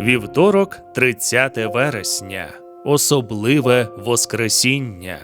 Вівторок, 30 вересня, особливе Воскресіння.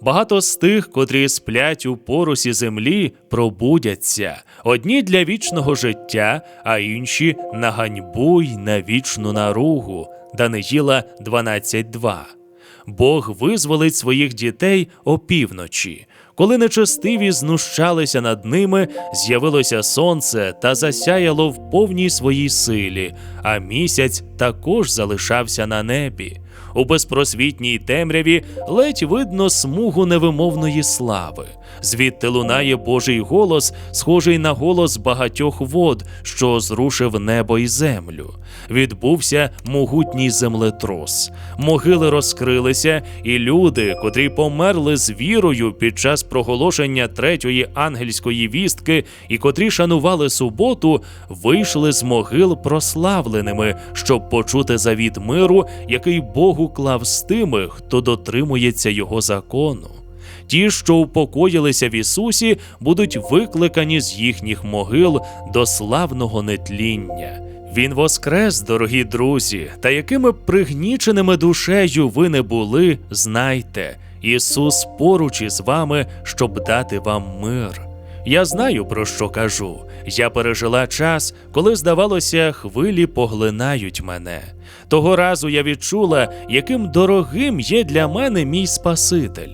Багато з тих, котрі сплять у порусі землі, пробудяться одні для вічного життя, а інші на ганьбу й на вічну наругу. Даниїла 12.2. Бог визволить своїх дітей опівночі. Коли нечестиві знущалися над ними, з'явилося сонце та засяяло в повній своїй силі, а місяць також залишався на небі. У безпросвітній темряві ледь видно смугу невимовної слави. Звідти лунає Божий голос, схожий на голос багатьох вод, що зрушив небо і землю. Відбувся могутній землетрос. Могили розкрилися, і люди, котрі померли з вірою під час проголошення третьої ангельської вістки і котрі шанували суботу, вийшли з могил прославленими, щоб почути завіт миру, який Бог уклав з тими, хто дотримується його закону. Ті, що упокоїлися в Ісусі, будуть викликані з їхніх могил до славного нетління. Він воскрес, дорогі друзі, та якими б пригніченими душею ви не були, знайте, Ісус поруч із вами, щоб дати вам мир. Я знаю, про що кажу. Я пережила час, коли, здавалося, хвилі поглинають мене. Того разу я відчула, яким дорогим є для мене мій Спаситель.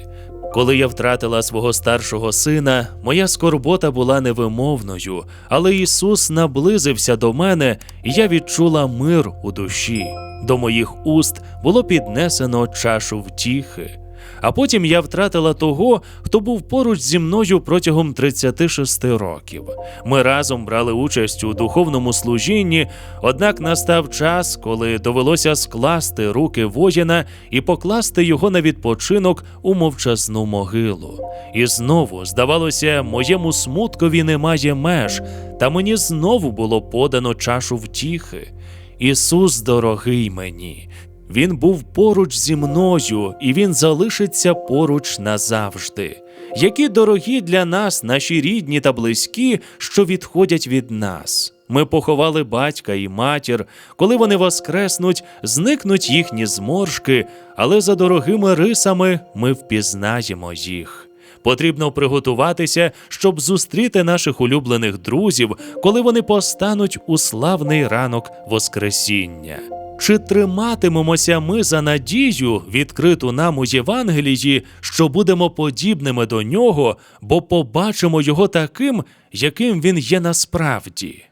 Коли я втратила свого старшого сина, моя скорбота була невимовною, але Ісус наблизився до мене, і я відчула мир у душі. До моїх уст було піднесено чашу втіхи. А потім я втратила того, хто був поруч зі мною протягом 36 років. Ми разом брали участь у духовному служінні, однак настав час, коли довелося скласти руки воїна і покласти його на відпочинок у мовчасну могилу. І знову, здавалося, моєму смуткові немає меж, та мені знову було подано чашу втіхи. Ісус дорогий мені. Він був поруч зі мною, і він залишиться поруч назавжди. Які дорогі для нас наші рідні та близькі, що відходять від нас. Ми поховали батька і матір, коли вони воскреснуть, зникнуть їхні зморшки, але за дорогими рисами ми впізнаємо їх. Потрібно приготуватися, щоб зустріти наших улюблених друзів, коли вони постануть у славний ранок Воскресіння. Чи триматимемося ми за надію, відкриту нам у Євангелії, що будемо подібними до нього, бо побачимо його таким, яким він є насправді?